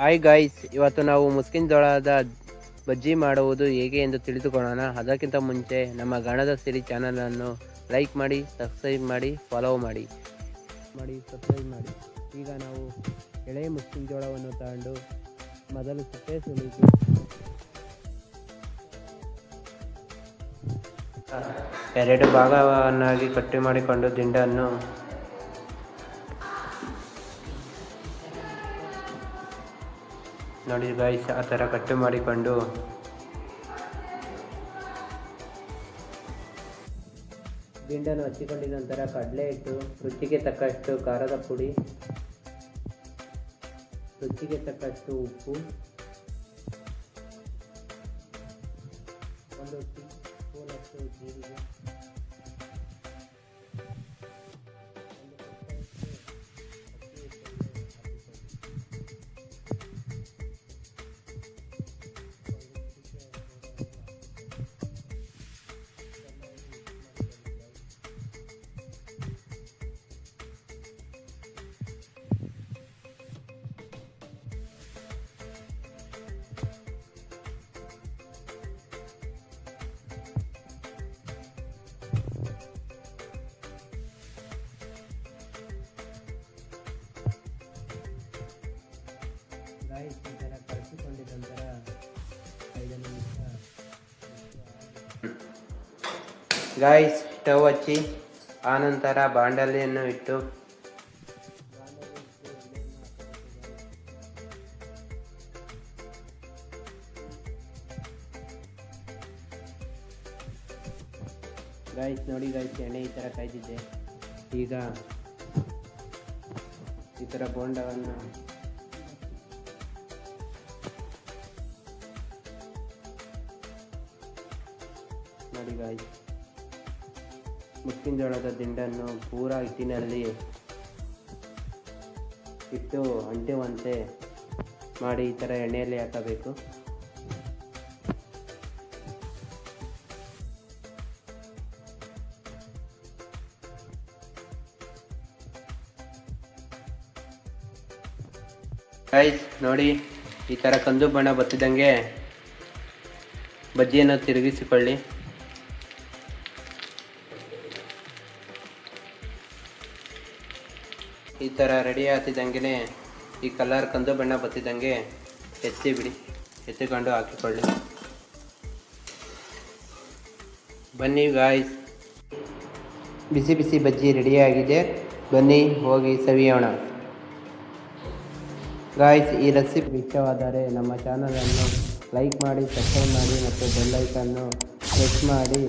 Hi guys ಇವತ್ತು ನಾವು ಮುಸ್ಕಿನ್ ಜೋಳದ ಬಜ್ಜಿ ಮಾಡುವುದು ಹೇಗೆ ಎಂದು ತಿಳಿದುಕೊಳ್ಳೋಣ. ಅದಕ್ಕಿಂತ ಮುಂಚೆ ನಮ್ಮ ಗಣದ ಸಿರಿ ಚಾನಲನ್ನು ಲೈಕ್ ಮಾಡಿ ಸಬ್ಸ್ಕ್ರೈಬ್ ಮಾಡಿ ಫಾಲೋ ಮಾಡಿ. ಮಾಡಿ ಸಬ್ಸ್ಕ್ರೈಬ್ ಮಾಡಿ. ಈಗ ನಾವು ಎಳೆ ಮುಸ್ಕಿನ್ ಜೋಳವನ್ನು ತಗೊಂಡು ಮೊದಲು ಸಿಪ್ಪೆ ಸುಲಿಸಿ. ಎರಡು ಭಾಗವನ್ನಾಗಿ ಕಟ್ಟಿ ಮಾಡಿಕೊಂಡು ದಿಂಡನ್ನು ನೋಡಿ ಗೈಸ್ ಆ ಥರ ಕಟ್ಟು ಮಾಡಿಕೊಂಡು. ಗಿಂಡನ್ನು ಹಚ್ಚಿಕೊಂಡಿದ ನಂತರ ಕಡಲೆ ಹಿಟ್ಟು, ರುಚಿಗೆ ತಕ್ಕಷ್ಟು ಖಾರದ ಪುಡಿ, ರುಚಿಗೆ ತಕ್ಕಷ್ಟು ಉಪ್ಪು, ಒಂದು ಸ್ಪೂನಷ್ಟು ಜೀರಿಗೆ. ಗಾಯ್ಸ್ ಈ ಥರ ನಂತರ ಐದು ನಿಮಿಷ ಗಾಯ್ಸ್ ಸ್ಟವ್ ಹಚ್ಚಿ ಆನಂತರ ಬಾಂಡಲಿಯನ್ನು ಇಟ್ಟು. ಗಾಯ್ಸ್ ನೋಡಿ ಗಾಯ್ಸ್ ಎಣ್ಣೆ ಈ ಥರ ಕಾಯ್ದಿದ್ದೆ. ಈಗ ಈ ಥರ ಬೋಂಡವನ್ನು ನೋಡಿ ಗಾಯ್ ಜೋಳದ ದಿಂಡನ್ನು ಪೂರ ಹಿಟ್ಟಿನಲ್ಲಿ ಇಟ್ಟು ಅಂಟುವಂತೆ ಮಾಡಿ ಈ ಥರ ಎಣ್ಣೆಯಲ್ಲಿ ಹಾಕಬೇಕು. ಗೈಸ್ ನೋಡಿ, ಈ ಥರ ಕಂದು ಬಣ್ಣ ಬತ್ತಿದಂಗೆ ಬಜ್ಜಿಯನ್ನು ತಿರುಗಿಸಿಕೊಳ್ಳಿ. ಈ ಥರ ರೆಡಿ ಆಗ್ತಿದ್ದಂಗೆ ಈ ಕಲರ್ ಕಂದು ಬಣ್ಣ ಬತ್ತಿದ್ದಂಗೆ ಎತ್ತಿ ಬಿಡಿ, ಎತ್ತಿಕೊಂಡು ಹಾಕಿಕೊಳ್ಳಿ. ಬನ್ನಿ ಗಾಯ್ಸ್ ಬಿಸಿ ಬಿಸಿ ಬಜ್ಜಿ ರೆಡಿಯಾಗಿದೆ ಬನ್ನಿ, ಹೋಗಿ ಸವಿಯೋಣ. ಗಾಯ್ಸ್ ಈ ರೆಸಿಪಿ ಇಷ್ಟವಾದರೆ ನಮ್ಮ ಚಾನಲನ್ನು ಲೈಕ್ ಮಾಡಿ ಸಬ್ಸ್ಕ್ರೈಬ್ ಮಾಡಿ ಮತ್ತು ಬೆಲ್ ಐಕನ್ನು ಪ್ರೆಸ್ ಮಾಡಿ.